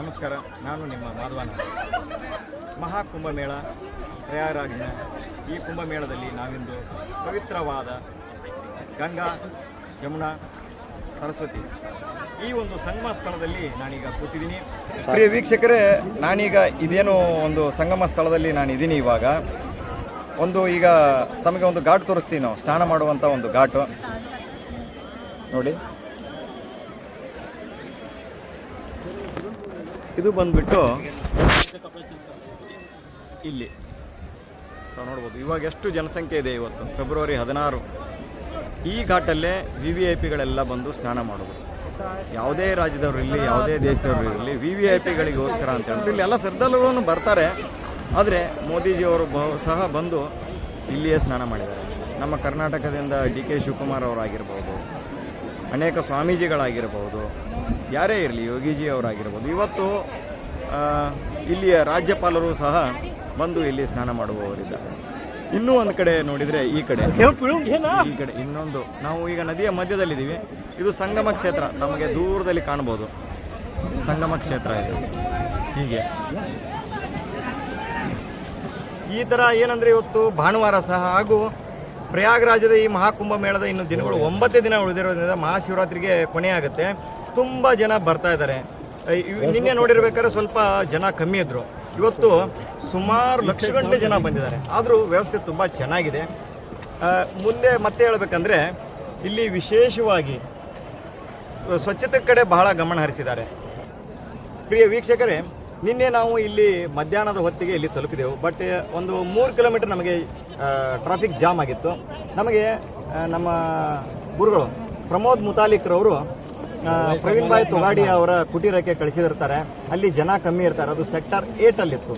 ನಮಸ್ಕಾರ, ನಾನು ನಿಮ್ಮ ಮಾಧವನ ಮಹಾಕುಂಭಮೇಳ ಪ್ರಯಾಗ್ರಾಜ್ನ. ಈ ಕುಂಭಮೇಳದಲ್ಲಿ ನಾವಿಂದು ಪವಿತ್ರವಾದ ಗಂಗಾ, ಯಮುನಾ, ಸರಸ್ವತಿ. ಈ ಒಂದು ಸಂಗಮ ಸ್ಥಳದಲ್ಲಿ ನಾನೀಗ ಕೂತಿದ್ದೀನಿ. ಪ್ರಿಯ ವೀಕ್ಷಕರೇ, ನಾನೀಗ ಇದೇನು ಒಂದು ಸಂಗಮ ಸ್ಥಳದಲ್ಲಿ ನಾನು ಇದ್ದೀನಿ ಇವಾಗ. ಒಂದು ಈಗ ತಮಗೆ ಒಂದು ಘಾಟ್ ತೋರಿಸ್ತೀವಿ ನಾವು. ಸ್ನಾನ ಮಾಡುವಂಥ ಒಂದು ಘಾಟು. ನೋಡಿ. ಇದು ಬಂದ್ಬಿಟ್ಟು ಇಲ್ಲಿ. ನಾವು ನೋಡ್ಬೋದು, ಇವಾಗ ಎಷ್ಟು ಜನಸಂಖ್ಯೆ ಇದೆ ಇವತ್ತು? ಫೆಬ್ರವರಿ ಹದಿನಾರು. ಈ ಘಾಟಲ್ಲೇ ವಿ ವಿ ಐ ಪಿಗಳೆಲ್ಲ ಬಂದು ಸ್ನಾನ ಮಾಡೋದು. ಯಾವುದೇ ರಾಜ್ಯದವರು ಇರಲಿ, ಯಾವುದೇ ದೇಶದವರು ಇರಲಿ ವಿ ವಿ ಐ ಪಿಗಳಿಗೋಸ್ಕರ ಅಂತ ಹೇಳ್ಬಿಟ್ಟು ಇಲ್ಲಿ ಎಲ್ಲ ಶ್ರದ್ಧಾಳುಗಳನ್ನು ಬರ್ತಾರೆ. ಆದರೆ ಮೋದಿಜಿಯವರು ಬ- ಸಹ ಬಂದು ಇಲ್ಲಿಯೇ ಸ್ನಾನ ಮಾಡಿದ್ದಾರೆ. ನಮ್ಮ ಕರ್ನಾಟಕದಿಂದ ಡಿ ಕೆ ಶಿವಕುಮಾರ್ ಅವರಾಗಿರ್ಬೋದು ಅನೇಕ ಸ್ವಾಮೀಜಿಗಳಾಗಿರಬಹುದು ಯಾರೇ ಇರಲಿ ಯೋಗಿಜಿ ಅವರಾಗಿರ್ಬೋದು, ಇವತ್ತು ಇಲ್ಲಿಯ ರಾಜ್ಯಪಾಲರು ಸಹ ಬಂದು ಇಲ್ಲಿ ಸ್ನಾನ ಮಾಡುವವರಿದ್ದಾರೆ. ಇನ್ನೂ ಒಂದು ಕಡೆ ನೋಡಿದರೆ ಈ ಕಡೆ. ಈ ಕಡೆ ಇನ್ನೊಂದು. ನಾವು ಈಗ ನದಿಯ ಮಧ್ಯದಲ್ಲಿದ್ದೀವಿ. ಇದು ಸಂಗಮ ಕ್ಷೇತ್ರ. ನಮಗೆ ದೂರದಲ್ಲಿ ಕಾಣ್ಬೋದು. ಸಂಗಮ ಕ್ಷೇತ್ರ ಇದು. ಹೀಗೆ. ಈ ಥರ ಏನಂದರೆ ಇವತ್ತು ಭಾನುವಾರ ಸಹ ಹಾಗೂ ಪ್ರಯಾಗರಾಜದ ಈ ಮಹಾಕುಂಭ ಮೇಳದ ಇನ್ನು ದಿನಗಳು ಒಂಬತ್ತೇ ದಿನ ಉಳಿದಿರೋದ್ರಿಂದ ಮಹಾಶಿವರಾತ್ರಿಗೆ ಕೊನೆಯಾಗುತ್ತೆ. ತುಂಬ ಜನ ಬರ್ತಾ ಇದ್ದಾರೆ. ನಿನ್ನೆ ನೋಡಿರ್ಬೇಕಾದ್ರೆ ಸ್ವಲ್ಪ ಜನ ಕಮ್ಮಿ ಇದ್ರು. ಇವತ್ತು ಸುಮಾರು ಲಕ್ಷ ಗಂಟೆ ಜನ ಬಂದಿದ್ದಾರೆ. ಆದರೂ ವ್ಯವಸ್ಥೆ ತುಂಬ ಚೆನ್ನಾಗಿದೆ. ಮುಂದೆ ಮತ್ತೆ ಹೇಳಬೇಕಂದ್ರೆ ಇಲ್ಲಿ ವಿಶೇಷವಾಗಿ ಸ್ವಚ್ಛತೆ ಕಡೆ ಬಹಳ ಗಮನ ಹರಿಸಿದ್ದಾರೆ. ಪ್ರಿಯ ವೀಕ್ಷಕರೇ ನಿನ್ನೆ ನಾವು ಇಲ್ಲಿ ಮಧ್ಯಾಹ್ನದ ಹೊತ್ತಿಗೆ ಇಲ್ಲಿ ತಲುಪಿದೆವು. ಬಟ್ ಒಂದು ಮೂರು ಕಿಲೋಮೀಟರ್ ನಮಗೆ ಟ್ರಾಫಿಕ್ ಜಾಮ್ ಆಗಿತ್ತು. ನಮಗೆ ನಮ್ಮ ಗುರುಗಳು ಪ್ರಮೋದ್ ಮುತಾಲಿಕ್ರವರು ರವರು ಪ್ರವೀಣ್ ಭಾಯ್ ತೊಗಾಡಿ ಅವರ ಕುಟೀರಕ್ಕೆ ಕಳಿಸಿದಿರ್ತಾರೆ ಅಲ್ಲಿ ಜನ ಕಮ್ಮಿ ಇರ್ತಾರೆ. ಅದು ಸೆಕ್ಟರ್ ಏಟ್ ಅಲ್ಲಿತ್ತು.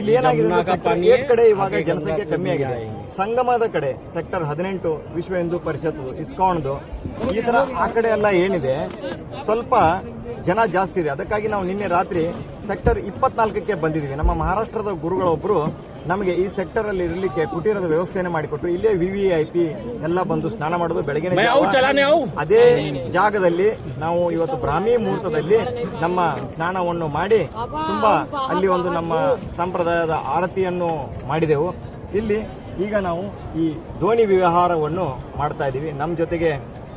ಇಲ್ಲಿ ಏನಾಗಿದೆ ಸೆಕ್ಟರ್ ಏಟ್ ಕಡೆ ಇವಾಗ ಜನಸಂಖ್ಯೆ ಕಮ್ಮಿ ಆಗಿದೆ. ಸಂಗಮದ ಕಡೆ ಸೆಕ್ಟರ್ ಹದಿನೆಂಟು ವಿಶ್ವ ಹಿಂದೂ ಪರಿಷತ್ ಇಸ್ಕಾನ್ದು ಈ ತರ ಆ ಕಡೆ ಎಲ್ಲ ಏನಿದೆ ಸ್ವಲ್ಪ ಜನ ಜಾಸ್ತಿ ಇದೆ. ಅದಕ್ಕಾಗಿ ನಾವು ನಿನ್ನೆ ರಾತ್ರಿ ಸೆಕ್ಟರ್ ಇಪ್ಪತ್ನಾಲ್ಕಕ್ಕೆ ಬಂದಿದ್ದೀವಿ. ನಮ್ಮ ಮಹಾರಾಷ್ಟ್ರದ ಗುರುಗಳೊಬ್ಬರು ನಮಗೆ ಈ ಸೆಕ್ಟರ್ ಅಲ್ಲಿ ಇರಲಿಕ್ಕೆ ಕುಟೀರದ ವ್ಯವಸ್ಥೆಯನ್ನು ಮಾಡಿಕೊಟ್ರು. ಇಲ್ಲೇ ವಿ ವಿ ಐ ಪಿ ಎಲ್ಲ ಬಂದು ಸ್ನಾನ ಮಾಡೋದು ಬೆಳಗಿನ. ಅದೇ ಜಾಗದಲ್ಲಿ ನಾವು ಇವತ್ತು ಬ್ರಾಹ್ಮಿ ಮುಹೂರ್ತದಲ್ಲಿ ನಮ್ಮ ಸ್ನಾನವನ್ನು ಮಾಡಿ ತುಂಬಾ ಅಲ್ಲಿ ಒಂದು ನಮ್ಮ ಸಂಪ್ರದಾಯದ ಆರತಿಯನ್ನು ಮಾಡಿದೆವು. ಇಲ್ಲಿ ಈಗ ನಾವು ಈ ದೋಣಿ ವ್ಯವಹಾರವನ್ನು ಮಾಡ್ತಾ ಇದ್ದೀವಿ. ನಮ್ಮ ಜೊತೆಗೆ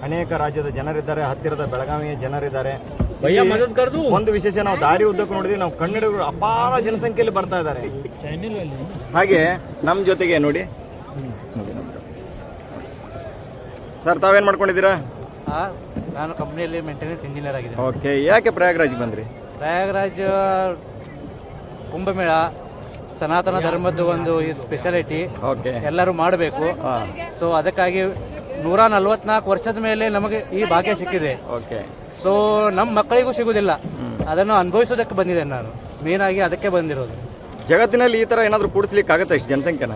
ಅನೇಕ ರಾಜ್ಯದ ಜನರಿದ್ದಾರೆ. ಹತ್ತಿರದ ಬೆಳಗಾವಿಯ ಜನರಿದ್ದಾರೆ. ಭಯ್ಯ ಮದದ್ ಕರೆದು. ಒಂದು ವಿಶೇಷ ನಾವು ದಾರಿ ಉದ್ದಕ್ಕೆ ನೋಡಿದ್ವಿ. ನಾವು ಕನ್ನಡಿಗರು ಅಪಾರ ಜನಸಂಖ್ಯೆಯಲ್ಲಿ ಬರ್ತಾ ಇದ್ದಾರೆ. ಹಾಗೆ ನಮ್ಮ ಜೊತೆಗೆ ನೋಡಿ. ಸರ್ ತಾವೇನ್ ಮಾಡ್ಕೊಂಡಿದ್ದೀರಾ? ನಾನು ಕಂಪ್ನಿಯಲ್ಲಿ ಮೇಂಟೆನೆನ್ಸ್ ಇಂಜಿನಿಯರ್ ಆಗಿದ್ದೀನಿ. ಓಕೆ ಯಾಕೆ ಪ್ರಯಾಗ್ರಾಜ್ ಬಂದ್ರಿ? ಪ್ರಯಾಗ್ರಾಜ್ ಕುಂಭಮೇಳ ಸನಾತನ ಧರ್ಮದ್ದು ಒಂದು ಸ್ಪೆಷಾಲಿಟಿ ಓಕೆ. ಎಲ್ಲರೂ ಮಾಡಬೇಕು. ಹಾ. ಸೊ ಅದಕ್ಕಾಗಿ ನೂರ ನಲ್ವತ್ನಾಲ್ಕು ವರ್ಷದ ಮೇಲೆ ನಮಗೆ ಈ ಭಾಗ್ಯ ಸಿಕ್ಕಿದೆ. ಓಕೆ. ಸೊ ನಮ್ಮ ಮಕ್ಕಳಿಗೂ ಸಿಗೋದಿಲ್ಲ. ಅದನ್ನು ಅನುಭವಿಸೋದಕ್ಕೆ ಬಂದಿದೆ ನಾನು. ಮೇನ್ ಆಗಿ ಅದಕ್ಕೆ ಬಂದಿರೋದು. ಜಗತ್ತಿನಲ್ಲಿ ಈ ತರ ಏನಾದರೂ ಕೂಡಿಸ್ಲಿಕ್ಕೆ ಆಗತ್ತೆ ಇಷ್ಟು ಜನಸಂಖ್ಯೆನ?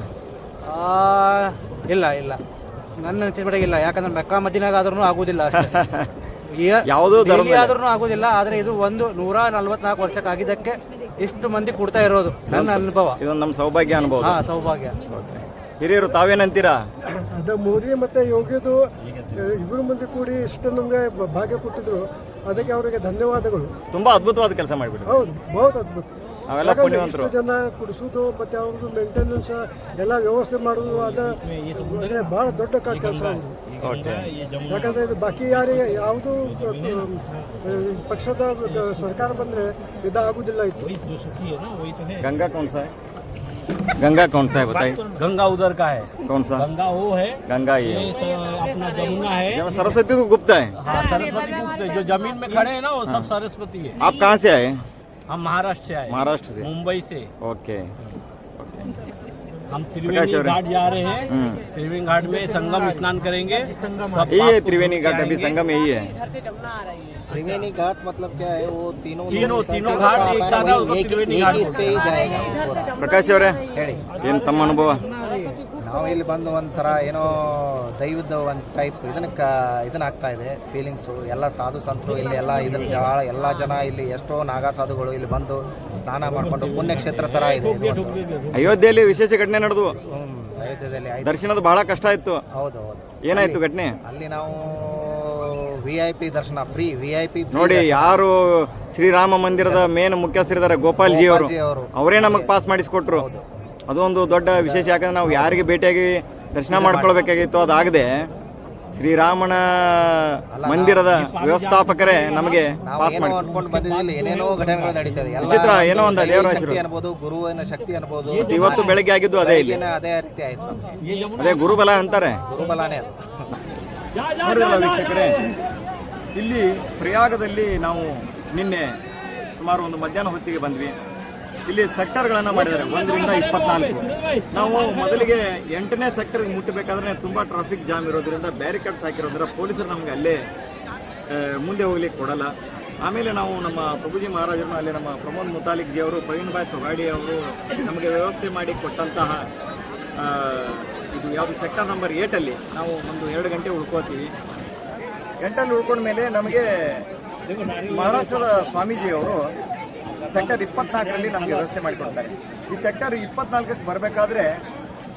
ಆ, ಇಲ್ಲ ಇಲ್ಲ. ನನ್ನ ಅನಿಸಿಕೆ ಇಲ್ಲ. ಯಾಕಂದ್ರೆ ಮೆಕ್ಕ ಮದಿನಾಗ ಆದ್ರೂ ಆಗುದಿಲ್ಲ ಯಾವುದೋ ಧರ್ಮ ಆದ್ರೂ ಆಗುದಿಲ್ಲ ಆದ್ರೆ ಇದು ಒಂದು ನೂರ ನಲ್ವತ್ನಾಲ್ಕು ವರ್ಷಕ್ಕೆ ಆಗಿದ್ದಕ್ಕೆ ಇಷ್ಟು ಮಂದಿ ಕೊಡ್ತಾ ಇರೋದು. ನನ್ನ ಅನುಭವ. ಇದೊಂದು ನಮ್ಮ ಸೌಭಾಗ್ಯ ಅನುಭವ ಹಾ ಸೌಭಾಗ್ಯ. ಹಿರಿಯರು ತಾವೇನಂತೀರಾ? ಅದ ಮೋದಿ ಮತ್ತು ಯೋಗಿದು ಇಬ್ಬರು ಮುಂದೆ ಕೂಡಿ ಇಷ್ಟು ನಮಗೆ ಭಾಗ್ಯ ಕೊಟ್ಟಿದ್ರು. ಅದಕ್ಕೆ ಅವರಿಗೆ ಧನ್ಯವಾದಗಳು. ತುಂಬಾ ಅದ್ಭುತವಾದ ಕೆಲಸ ಮಾಡಿಬಿಟ್ಟು ಹೌದು ಬಹುತ್ ಅದ್ಭುತ. ಅವೆಲ್ಲ ಪುಣ್ಯವಂತರು. ಜನ ಕುಡಿಸೋದು ಮತ್ತೆ ಅವ್ರದ್ದು ಮೇಂಟೆನೆನ್ಸ್ ಎಲ್ಲ ವ್ಯವಸ್ಥೆ ಮಾಡೋದು ಅದು ಬಹಳ ದೊಡ್ಡ ಕೆಲಸ ಯಾಕಂದ್ರೆ ಇದು ಬಾಕಿ ಯಾರಿಗೆ ಯಾವುದು ಪಕ್ಷದ ಸರ್ಕಾರ ಬಂದ್ರೆ ಇದಾಗುದಿಲ್ಲ ಇತ್ತು. ಗಂಗಾ ಕೌನ್ಸಾಯ್. गंगा कौन सा है बताइए। गंगा उधर का है। कौन सा? गंगा वो है। गंगा ये ये अपना जमुना है। सरस्वती तो गुप्ता है। हाँ सरस्वती गुप्त है। जो ज़मीन में खड़े हैं ना वो सब सरस्वती है। आप कहाँ से आए? हम महाराष्ट्र से आए। महाराष्ट्र से। मुंबई से। ओके। हम प्रकाश त्रिवेणी और- घाट जा रहे हैं हम्म। त्रिवेणी घाट में संगम स्नान करेंगे सब यही है पाप त्रिवेणी पुण्य घाट अभी जाएंगे। संगम यही है त्रिवेणी घाट मतलब क्या है वो तीनों तीनों नदी तीनों संगम घाट का एक अपना साथ वही एक त्रिवेणी एक घाट ही पे ही जाएगा पूरा. ಪ್ರಕಾಶ್ ಅವರೇ ಏನು ತಮ್ಮ ಅನುಭವ ನಾವು ಇಲ್ಲಿ ಬಂದು ಒಂಥರ ಏನೋ ದೈವದ ಒಂದು ಟೈಪ್ ಇದನ್ನ ಇದನ್ನ ಆಗ್ತಾ ಇದೆ. ಫೀಲಿಂಗ್ಸು ಎಲ್ಲ ಸಾಧು ಸಂತರು ಇಲ್ಲಿ ಎಲ್ಲ ಇದನ್ನ ಜಾಳ ಎಲ್ಲ ಜನ ಇಲ್ಲಿ ಎಷ್ಟೋ ನಾಗಾ ಸಾಧುಗಳು ಇಲ್ಲಿ ಬಂದು ಸ್ನಾನ ಮಾಡಿಕೊಂಡು ಪುಣ್ಯಕ್ಷೇತ್ರ ಥರ ಇದೆ ಇದು ಒಂದು. ಅಯೋಧ್ಯೆಯಲ್ಲಿ ವಿಶೇಷ ಘಟನೆ ನಡೆದು ಹ್ಮ್, ಅಯೋಧ್ಯೆಯಲ್ಲಿ ಆಯ್ತು. ದರ್ಶನದ ಬಹಳ ಕಷ್ಟ ಇತ್ತು. ಹೌದು ಹೌದು. ಏನಾಯ್ತು ಘಟನೆ? ಅಲ್ಲಿ ನಾವು ವಿ ಐ ಪಿ ದರ್ಶನ ಫ್ರೀ ವಿ ಐ ಪಿ ನೋಡಿ ಯಾರು ಶ್ರೀರಾಮ ಮಂದಿರದ ಮೇನ್ ಮುಖ್ಯಸ್ಥರಿದ್ದಾರೆ ಗೋಪಾಲ್ ಜಿ ಅವರು. ಅವರೇ ನಮಗೆ ಪಾಸ್ ಮಾಡಿಸ್ಕೊಟ್ರು. ಅದೊಂದು ದೊಡ್ಡ ವಿಶೇಷ. ಯಾಕಂದ್ರೆ ನಾವು ಯಾರಿಗೆ ಭೇಟಿಯಾಗಿ ದರ್ಶನ ಮಾಡ್ಕೊಳ್ಬೇಕಾಗಿತ್ತು ಅದಾಗದೆ ಶ್ರೀರಾಮನ ಮಂದಿರದ ವ್ಯವಸ್ಥಾಪಕರೇ ನಮಗೆ ಪಾಸ್ ಮಾಡಿ ಅನ್ಕೊಂಡು ಬಂದಿದ್ದಿಲ್ಲ ಏನೇನೋ ಘಟನೆಗಳು ನಡೀತದೆ. ಎಲ್ಲ ವಿಚಿತ್ರ, ಏನೋ ಒಂದು ದೇವರ ಶಕ್ತಿ. ಅನ್ಬೋದು ಗುರುವಿನ ಶಕ್ತಿ ಅನ್ಬೋದು ಇವತ್ತು ಬೆಳಗ್ಗೆ ಆಗಿದ್ದು ಅದೇ ಇಲ್ಲಿ. ಅದೇ ರೀತಿ ಆಯ್ತು. ಅದೇ ಗುರುಬಲ ಅಂತಾರೆ. ಗುರುಬಲಾನೇ ವೀಕ್ಷಕರೇ? ಇಲ್ಲಿ ಪ್ರಯಾಗದಲ್ಲಿ ನಾವು ನಿನ್ನೆ ಸುಮಾರು ಒಂದು ಮಧ್ಯಾಹ್ನ ಹೊತ್ತಿಗೆ ಬಂದ್ವಿ. ಇಲ್ಲಿ ಸೆಕ್ಟರ್ಗಳನ್ನು ಮಾಡಿದ್ದಾರೆ. ಒಂದರಿಂದ ಇಪ್ಪತ್ನಾಲ್ಕು. ನಾವು ಮೊದಲಿಗೆ ಎಂಟನೇ ಸೆಕ್ಟರ್ಗೆ ಮುಟ್ಟಬೇಕಾದ್ರೆ ತುಂಬ ಟ್ರಾಫಿಕ್ ಜಾಮ್ ಇರೋದ್ರಿಂದ ಬ್ಯಾರಿಕೇಡ್ಸ್ ಹಾಕಿರೋದ್ರಿಂದ ಪೊಲೀಸರು ನಮಗೆ ಅಲ್ಲೇ ಮುಂದೆ ಹೋಗ್ಲಿಕ್ಕೆ ಕೊಡಲ್ಲ. ಆಮೇಲೆ ನಾವು ನಮ್ಮ ಪ್ರಭುಜಿ ಮಹಾರಾಜರನ್ನ ಅಲ್ಲಿ ನಮ್ಮ ಪ್ರಮೋದ್ ಮುತಾಲಿಕ್ ಜಿ ಅವರು, ಪ್ರವೀಣ್ ಭಾಯ್ ತೊಗಾಡಿ ಅವರು ನಮಗೆ ವ್ಯವಸ್ಥೆ ಮಾಡಿ ಕೊಟ್ಟಂತಹ ಇದು ಯಾವುದು ಸೆಕ್ಟರ್ ನಂಬರ್ ಏಟಲ್ಲಿ ನಾವು ಒಂದು ಎರಡು ಗಂಟೆ ಉಳ್ಕೋತೀವಿ. ಎಂಟಲ್ಲಿ ಉಳ್ಕೊಂಡ ಮೇಲೆ ನಮಗೆ ಮಹಾರಾಷ್ಟ್ರದ ಸ್ವಾಮೀಜಿಯವರು ಸೆಕ್ಟರ್ ಇಪ್ಪತ್ನಾಲ್ಕರಲ್ಲಿ ನಮಗೆ ವ್ಯವಸ್ಥೆ ಮಾಡಿಕೊಡ್ತಾರೆ. ಈ ಸೆಕ್ಟರ್ ಇಪ್ಪತ್ನಾಲ್ಕಕ್ಕೆ ಬರಬೇಕಾದ್ರೆ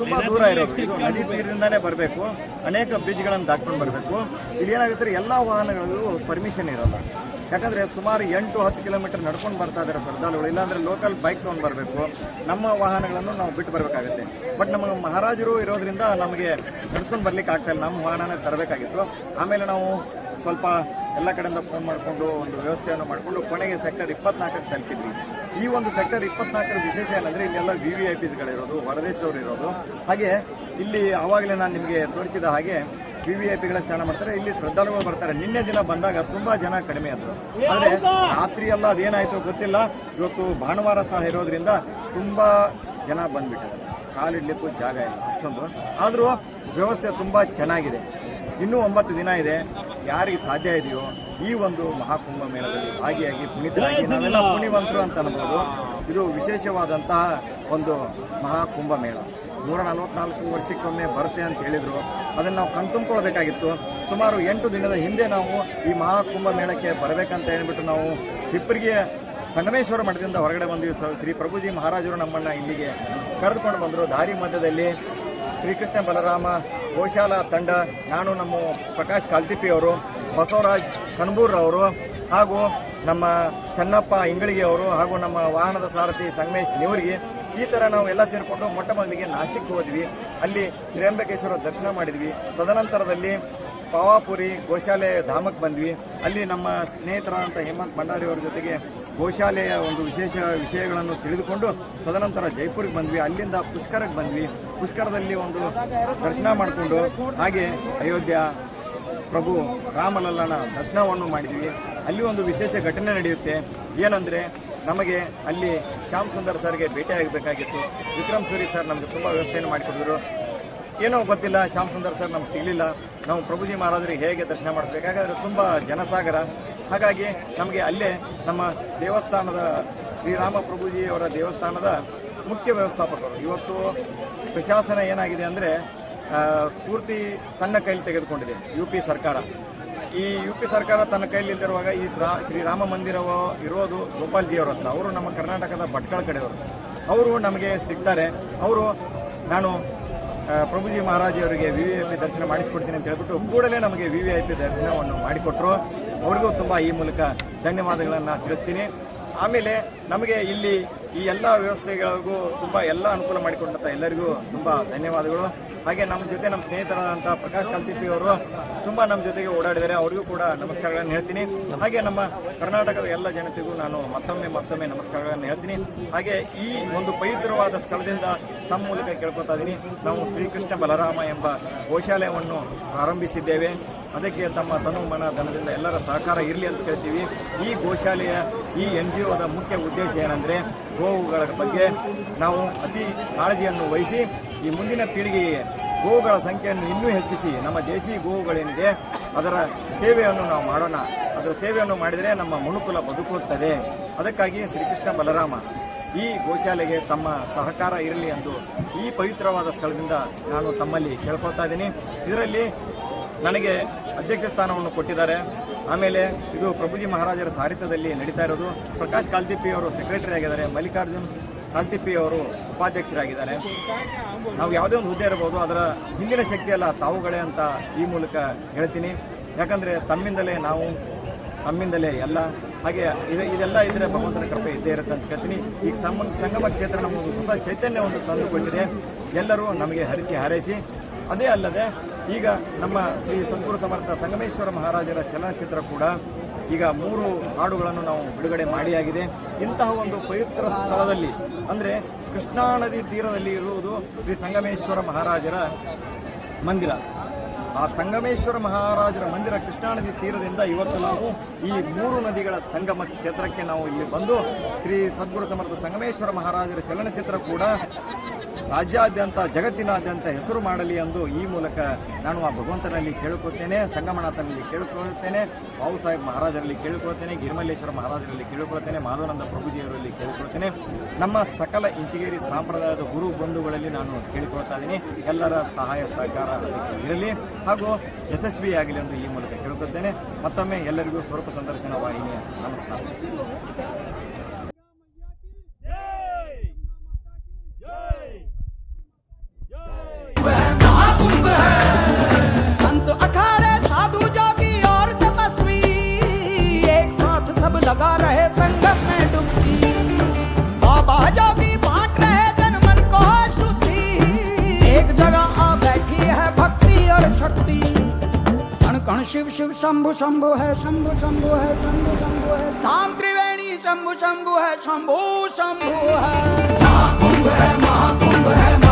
ತುಂಬ ದೂರ ಇರೋದು. ನದಿ ತೀರದಿಂದಾನೇ ಬರಬೇಕು. ಅನೇಕ ಬ್ರಿಡ್ಜ್ಗಳನ್ನು ದಾಟ್ಕೊಂಡು ಬರಬೇಕು. ಇಲ್ಲಿ ಏನಾಗುತ್ತೆ, ಎಲ್ಲ ವಾಹನಗಳಿಗೂ ಪರ್ಮಿಷನ್ ಇರೋಲ್ಲ. ಯಾಕಂದರೆ ಸುಮಾರು ಎಂಟು ಹತ್ತು ಕಿಲೋಮೀಟರ್ ನಡ್ಕೊಂಡು ಬರ್ತಾ ಇದ್ದಾರೆ ಶ್ರದ್ಧಾಳುಗಳು ಇಲ್ಲಾಂದರೆ ಲೋಕಲ್ ಬೈಕ್ ತೊಗೊಂಡು ಬರಬೇಕು. ನಮ್ಮ ವಾಹನಗಳನ್ನು ನಾವು ಬಿಟ್ಟು ಬರಬೇಕಾಗುತ್ತೆ. ಬಟ್ ನಮ್ಮ ಮಹಾರಾಜರು ಇರೋದ್ರಿಂದ ನಮಗೆ ನಡ್ಸ್ಕೊಂಡು ಬರ್ಲಿಕ್ಕೆ ಆಗ್ತಾಯಿಲ್ಲ ನಮ್ಮ ವಾಹನನೇ ತರಬೇಕಾಗಿತ್ತು. ಆಮೇಲೆ ನಾವು ಸ್ವಲ್ಪ ಎಲ್ಲ ಕಡೆಯಿಂದ ಫೋನ್ ಮಾಡಿಕೊಂಡು ಒಂದು ವ್ಯವಸ್ಥೆಯನ್ನು ಮಾಡಿಕೊಂಡು ಕೊನೆಗೆ ಸೆಕ್ಟರ್ ಇಪ್ಪತ್ನಾಲ್ಕಕ್ಕೆ ತಲುಪಿದ್ವಿ. ಈ ಒಂದು ಸೆಕ್ಟರ್ ಇಪ್ಪತ್ನಾಲ್ಕರ ವಿಶೇಷ ಏನಂದರೆ ಇಲ್ಲೆಲ್ಲ ವಿ ವಿ ಐ ಪಿಸ್ಗಳಿರೋದು ಹೊರದೇಶದವರು ಇರೋದು ಹಾಗೆ ಇಲ್ಲಿ ಆವಾಗಲೇ ನಾನು ನಿಮಗೆ ತೋರಿಸಿದ ಹಾಗೆ ವಿ ವಿ ಐ ಪಿಗಳ ಸ್ನಾನ ಮಾಡ್ತಾರೆ. ಇಲ್ಲಿ ಶ್ರದ್ಧಾಳುಗಳು ಬರ್ತಾರೆ. ನಿನ್ನೆ ದಿನ ಬಂದಾಗ ತುಂಬ ಜನ ಕಡಿಮೆ ಆದರು. ಆದರೆ ರಾತ್ರಿ ಎಲ್ಲ ಅದೇನಾಯಿತು ಗೊತ್ತಿಲ್ಲ. ಇವತ್ತು ಭಾನುವಾರ ಸಹ ಇರೋದ್ರಿಂದ ತುಂಬ ಜನ ಬಂದ್ಬಿಟ್ಟಿದ್ದಾರೆ. ಕಾಲಿಡ್ಲಿಕ್ಕೂ ಜಾಗ ಇಲ್ಲ ಅಷ್ಟೊಂದು. ಆದರೂ ವ್ಯವಸ್ಥೆ ತುಂಬ ಚೆನ್ನಾಗಿದೆ. ಇನ್ನೂ ಒಂಬತ್ತು ದಿನ ಇದೆ. ಯಾರಿಗೆ ಸಾಧ್ಯ ಇದೆಯೋ ಈ ಒಂದು ಮಹಾಕುಂಭ ಮೇಳದಲ್ಲಿ ಭಾಗಿಯಾಗಿ ಪುನೀತರಾಗಿ ನಾವೆಲ್ಲ ಪುಣಿವಂತರು ಅಂತ ಅನ್ಬೋದು ಇದು ವಿಶೇಷವಾದಂತಹ ಒಂದು ಮಹಾಕುಂಭ ಮೇಳ ನೂರ ನಲವತ್ನಾಲ್ಕು ವರ್ಷಕ್ಕೊಮ್ಮೆ ಬರುತ್ತೆ ಅಂತ ಹೇಳಿದರು. ಅದನ್ನು ನಾವು ಕಣ್ತುಂಬ್ಕೊಳ್ಬೇಕಾಗಿತ್ತು ಸುಮಾರು ಎಂಟು ದಿನದ ಹಿಂದೆ ನಾವು ಈ ಮಹಾಕುಂಭ ಮೇಳಕ್ಕೆ ಬರಬೇಕಂತ ಹೇಳಿಬಿಟ್ಟು ನಾವು ಹಿಪ್ಪರಿಗೆ ಸಂಗಮೇಶ್ವರ ಮಠದಿಂದ ಹೊರಗಡೆ ಬಂದ್ವಿ. ಶ್ರೀ ಪ್ರಭುಜಿ ಮಹಾರಾಜರು ನಮ್ಮನ್ನು ಇಲ್ಲಿಗೆ ಕರೆದುಕೊಂಡು ಬಂದರು. ದಾರಿ ಮಧ್ಯದಲ್ಲಿ ಶ್ರೀಕೃಷ್ಣ ಬಲರಾಮ ಗೋಶಾಲ ತಂಡ, ನಾನು ನಮ್ಮ ಪ್ರಕಾಶ್ ಕಾಲ್ತಿಪ್ಪಿ ಅವರು, ಬಸವರಾಜ್ ಕಣಬೂರ್ ಅವರು ಹಾಗೂ ನಮ್ಮ ಚನ್ನಪ್ಪ ಇಂಗಳಿಗೆ ಅವರು, ಹಾಗೂ ನಮ್ಮ ವಾಹನದ ಸಾರಥಿ ಸಂಗಮೇಶ್ ನೇವರಿಗೆ, ಈ ಥರ ನಾವು ಎಲ್ಲ ಸೇರಿಕೊಂಡು ಮೊಟ್ಟ ಮೊದಲಿಗೆ ನಾಶಿಕ್ ಹೋದ್ವಿ. ಅಲ್ಲಿ ತ್ರ್ಯಂಬಕೇಶ್ವರ ದರ್ಶನ ಮಾಡಿದ್ವಿ. ತದನಂತರದಲ್ಲಿ ಪಾವಾಪುರಿ ಗೋಶಾಲೆ ಧಾಮಕ್ಕೆ ಬಂದ್ವಿ. ಅಲ್ಲಿ ನಮ್ಮ ಸ್ನೇಹಿತರಾದಂಥ ಹೇಮಂತ್ ಭಂಡಾರಿ ಅವರ ಜೊತೆಗೆ ಗೋಶಾಲೆಯ ಒಂದು ವಿಶೇಷ ವಿಷಯಗಳನ್ನು ತಿಳಿದುಕೊಂಡು ತದನಂತರ ಜೈಪುರಿಗೆ ಬಂದ್ವಿ. ಅಲ್ಲಿಂದ ಪುಷ್ಕರಕ್ಕೆ ಬಂದ್ವಿ. ಪುಷ್ಕರದಲ್ಲಿ ಒಂದು ದರ್ಶನ ಮಾಡಿಕೊಂಡು ಹಾಗೆ ಅಯೋಧ್ಯ ಪ್ರಭು ರಾಮಲಲ್ಲನ ದರ್ಶನವನ್ನು ಮಾಡಿದ್ವಿ. ಅಲ್ಲಿ ಒಂದು ವಿಶೇಷ ಘಟನೆ ನಡೆಯುತ್ತೆ. ಏನಂದರೆ ನಮಗೆ ಅಲ್ಲಿ ಶ್ಯಾಮ್ ಸುಂದರ್ ಸರ್ಗೆ ಭೇಟಿಯಾಗಬೇಕಾಗಿತ್ತು. ವಿಕ್ರಮ್ ಸೂರಿ ಸರ್ ನಮಗೆ ತುಂಬ ವ್ಯವಸ್ಥೆಯನ್ನು ಮಾಡಿಕೊಡಿದ್ರು ಏನೋ ಗೊತ್ತಿಲ್ಲ, ಶ್ಯಾಮ್ ಸುಂದರ್ ಸರ್ ನಮ್ಗೆ ಸಿಗಲಿಲ್ಲ. ನಾವು ಪ್ರಭುಜಿ ಮಹಾರಾಜರಿಗೆ ಹೇಗೆ ದರ್ಶನ ಮಾಡಿಸ್ಬೇಕು? ಯಾಕಂದರೆ ತುಂಬ ಜನಸಾಗರ. ಹಾಗಾಗಿ ನಮಗೆ ಅಲ್ಲೇ ನಮ್ಮ ದೇವಸ್ಥಾನದ ಶ್ರೀರಾಮ ಪ್ರಭುಜಿಯವರ ದೇವಸ್ಥಾನದ ಮುಖ್ಯ ವ್ಯವಸ್ಥಾಪಕರು. ಇವತ್ತು ಪ್ರಶಾಸನ ಏನಾಗಿದೆ ಅಂದರೆ ಪೂರ್ತಿ ತನ್ನ ಕೈಲಿ ತೆಗೆದುಕೊಂಡಿದೆ ಯು ಪಿ ಸರ್ಕಾರ. ಈ ಯು ಪಿ ಸರ್ಕಾರ ತನ್ನ ಕೈಲಿ ಇಲ್ದಿರುವಾಗ ಈ ಶ್ರಾ, ಶ್ರೀರಾಮ ಮಂದಿರವು ಇರೋದು ಗೋಪಾಲ್ಜಿಯವರು ಅಂತ ಅವರು ನಮ್ಮ ಕರ್ನಾಟಕದ ಭಟ್ಕಳ ಕಡೆಯವರು. ಅವರು ನಮಗೆ ಸಿಗ್ತಾರೆ. ಅವರು ನಾನು ಪ್ರಭುಜಿ ಮಹಾರಾಜಿಯವರಿಗೆ ವಿ ವಿ ಐ ಪಿ ದರ್ಶನ ಮಾಡಿಸ್ಕೊಡ್ತೀನಿ ಅಂತ ಹೇಳ್ಬಿಟ್ಟು ಕೂಡಲೇ ನಮಗೆ ವಿ ವಿ ಐ ಪಿ ದರ್ಶನವನ್ನು ಮಾಡಿಕೊಟ್ರು. ಅವ್ರಿಗೂ ತುಂಬ ಈ ಮೂಲಕ ಧನ್ಯವಾದಗಳನ್ನು ತಿಳಿಸ್ತೀನಿ. ಆಮೇಲೆ ನಮಗೆ ಇಲ್ಲಿ ಈ ಎಲ್ಲ ವ್ಯವಸ್ಥೆಗಳಿಗೂ ತುಂಬ ಎಲ್ಲ ಅನುಕೂಲ ಮಾಡಿಕೊಂಡಂಥ ಎಲ್ಲರಿಗೂ ತುಂಬ ಧನ್ಯವಾದಗಳು. ಹಾಗೆ ನಮ್ಮ ಜೊತೆ ನಮ್ಮ ಸ್ನೇಹಿತರಾದಂಥ ಪ್ರಕಾಶ್ ಕಲ್ತಿಪ್ಪಿ ಅವರು ತುಂಬ ನಮ್ಮ ಜೊತೆಗೆ ಓಡಾಡಿದ್ದಾರೆ. ಅವರಿಗೂ ಕೂಡ ನಮಸ್ಕಾರಗಳನ್ನು ಹೇಳ್ತೀನಿ. ಹಾಗೆ ನಮ್ಮ ಕರ್ನಾಟಕದ ಎಲ್ಲ ಜನತೆಗೂ ನಾನು ಮತ್ತೊಮ್ಮೆ ಮತ್ತೊಮ್ಮೆ ನಮಸ್ಕಾರಗಳನ್ನು ಹೇಳ್ತೀನಿ. ಹಾಗೆ ಈ ಒಂದು ಪವಿತ್ರವಾದ ಸ್ಥಳದಿಂದ ತಮ್ಮ ಮೂಲಕ ಕೇಳ್ಕೊತಾ ಇದ್ದೀನಿ. ನಾವು ಶ್ರೀಕೃಷ್ಣ ಬಲರಾಮ ಎಂಬ ಗೋಶಾಲಯವನ್ನು ಪ್ರಾರಂಭಿಸಿದ್ದೇವೆ. ಅದಕ್ಕೆ ತಮ್ಮ ತನು ಮನ ಧನದಿಂದ ಎಲ್ಲರ ಸಹಕಾರ ಇರಲಿ ಅಂತ ಕೇಳ್ತೀವಿ. ಈ ಗೋಶಾಲೆಯ ಈ ಎನ್ ಜಿ ಒದ ಮುಖ್ಯ ಉದ್ದೇಶ ಏನಂದರೆ ಗೋವುಗಳ ಬಗ್ಗೆ ನಾವು ಅತಿ ಕಾಳಜಿಯನ್ನು ವಹಿಸಿ ಈ ಮುಂದಿನ ಪೀಳಿಗೆಗೆ ಗೋವುಗಳ ಸಂಖ್ಯೆಯನ್ನು ಇನ್ನೂ ಹೆಚ್ಚಿಸಿ, ನಮ್ಮ ದೇಶಿ ಗೋವುಗಳೇನಿದೆ, ಅದರ ಸೇವೆಯನ್ನು ನಾವು ಮಾಡೋಣ. ಅದರ ಸೇವೆಯನ್ನು ಮಾಡಿದರೆ ನಮ್ಮ ಮನುಕುಲ ಬದುಕುತ್ತದೆ. ಅದಕ್ಕಾಗಿ ಶ್ರೀಕೃಷ್ಣ ಬಲರಾಮ ಈ ಗೋಶಾಲೆಗೆ ತಮ್ಮ ಸಹಕಾರ ಇರಲಿ ಎಂದು ಈ ಪವಿತ್ರವಾದ ಸ್ಥಳದಿಂದ ನಾನು ತಮ್ಮಲ್ಲಿ ಕೇಳ್ಕೊಳ್ತಾ ಇದ್ದೀನಿ. ಇದರಲ್ಲಿ ನನಗೆ ಅಧ್ಯಕ್ಷ ಸ್ಥಾನವನ್ನು ಕೊಟ್ಟಿದ್ದಾರೆ. ಆಮೇಲೆ ಇದು ಪ್ರಭುಜಿ ಮಹಾರಾಜರ ಸಾಹಿತ್ಯದಲ್ಲಿ ನಡೀತಾ ಇರೋದು. ಪ್ರಕಾಶ್ ಕಾಲ್ತಿಪ್ಪಿ ಅವರು ಸೆಕ್ರೆಟರಿ ಆಗಿದ್ದಾರೆ. ಮಲ್ಲಿಕಾರ್ಜುನ್ ಕಾಲ್ತಿಪ್ಪಿ ಅವರು ಉಪಾಧ್ಯಕ್ಷರಾಗಿದ್ದಾರೆ. ನಾವು ಯಾವುದೇ ಒಂದು ಹುದ್ದೆ ಇರಬಹುದು ಅದರ ಹಿಂದಿನ ಶಕ್ತಿ ಅಲ್ಲ ತಾವುಗಳೇ ಅಂತ ಈ ಮೂಲಕ ಹೇಳ್ತೀನಿ. ಯಾಕಂದರೆ ತಮ್ಮಿಂದಲೇ ನಾವು, ತಮ್ಮಿಂದಲೇ ಎಲ್ಲ, ಹಾಗೆ ಇದು, ಇದೆಲ್ಲ ಇದ್ರೆ ಭಗವಂತನ ಕೃಪೆ ಇದ್ದೇ ಇರುತ್ತೆ ಅಂತ ಕೇಳ್ತೀನಿ ಈಗ ಸಂಬಂಧ ಸಂಗಮ ಕ್ಷೇತ್ರ ನಮಗೆ ಹೊಸ ಚೈತನ್ಯ ಒಂದು ತಂದುಕೊಟ್ಟಿದೆ. ಎಲ್ಲರೂ ನಮಗೆ ಹರಿಸಿ ಹಾರೈಸಿ. ಅದೇ ಅಲ್ಲದೆ, ಈಗ ನಮ್ಮ ಶ್ರೀ ಸದ್ಗುರು ಸಮರ್ಥ ಸಂಗಮೇಶ್ವರ ಮಹಾರಾಜರ ಚಲನಚಿತ್ರ ಕೂಡ ಈಗ ಮೂರು ಹಾಡುಗಳನ್ನು ನಾವು ಬಿಡುಗಡೆ ಮಾಡಿಯಾಗಿದೆ. ಇಂತಹ ಒಂದು ಪವಿತ್ರ ಸ್ಥಳದಲ್ಲಿ, ಅಂದರೆ ಕೃಷ್ಣಾ ನದಿ ತೀರದಲ್ಲಿ ಇರುವುದು ಶ್ರೀ ಸಂಗಮೇಶ್ವರ ಮಹಾರಾಜರ ಮಂದಿರ. ಆ ಸಂಗಮೇಶ್ವರ ಮಹಾರಾಜರ ಮಂದಿರ ಕೃಷ್ಣಾ ನದಿ ತೀರದಿಂದ ಇವತ್ತು ನಾವು ಈ ಮೂರು ನದಿಗಳ ಸಂಗಮ ಕ್ಷೇತ್ರಕ್ಕೆ ನಾವು ಇಲ್ಲಿ ಬಂದು ಶ್ರೀ ಸದ್ಗುರು ಸಮರ್ಥ ಸಂಗಮೇಶ್ವರ ಮಹಾರಾಜರ ಚಲನಚಿತ್ರ ಕೂಡ ರಾಜ್ಯಾದ್ಯಂತ, ಜಗತ್ತಿನಾದ್ಯಂತ ಹೆಸರು ಮಾಡಲಿ ಎಂದು ಈ ಮೂಲಕ ನಾನು ಆ ಭಗವಂತನಲ್ಲಿ ಕೇಳಿಕೊಳ್ತೇನೆ, ಸಂಗಮನಾಥನಲ್ಲಿ ಕೇಳಿಕೊಳ್ಳುತ್ತೇನೆ ಬಾಬು ಸಾಹೇಬ್ ಮಹಾರಾಜರಲ್ಲಿ ಕೇಳಿಕೊಳ್ಳುತ್ತೇನೆ ಗಿರಿಮಲ್ಲೇಶ್ವರ ಮಹಾರಾಜರಲ್ಲಿ ಕೇಳಿಕೊಳ್ಳುತ್ತೇನೆ ಮಾಧವನಂದ ಪ್ರಭುಜಿಯವರಲ್ಲಿ ಕೇಳಿಕೊಳ್ಳುತ್ತೇನೆ ನಮ್ಮ ಸಕಲ ಇಂಚಿಗೇರಿ ಸಂಪ್ರದಾಯದ ಗುರು ಬಂಧುಗಳಲ್ಲಿ ನಾನು ಕೇಳಿಕೊಳ್ತಾ ಇದ್ದೀನಿ. ಎಲ್ಲರ ಸಹಾಯ, ಸಹಕಾರ ಇರಲಿ. ಹಾಗೂ ಯಶಸ್ವಿಯಾಗಲಿ ಎಂದು ಈ ಮೂಲಕ ಕೇಳಿಕೊಳ್ತೇನೆ. ಮತ್ತೊಮ್ಮೆ ಎಲ್ಲರಿಗೂ ಸ್ವರೂಪ ಸಂದರ್ಶನ ವಾಹಿನಿಯ ನಮಸ್ಕಾರ. शिव शिव शंभु शंभु है, शंभु शंभु है, शंभु शंभु है। धाम त्रिवेणी शंभु शंभु है, शंभु शंभु है। महाकुंभ है महाकुंभ है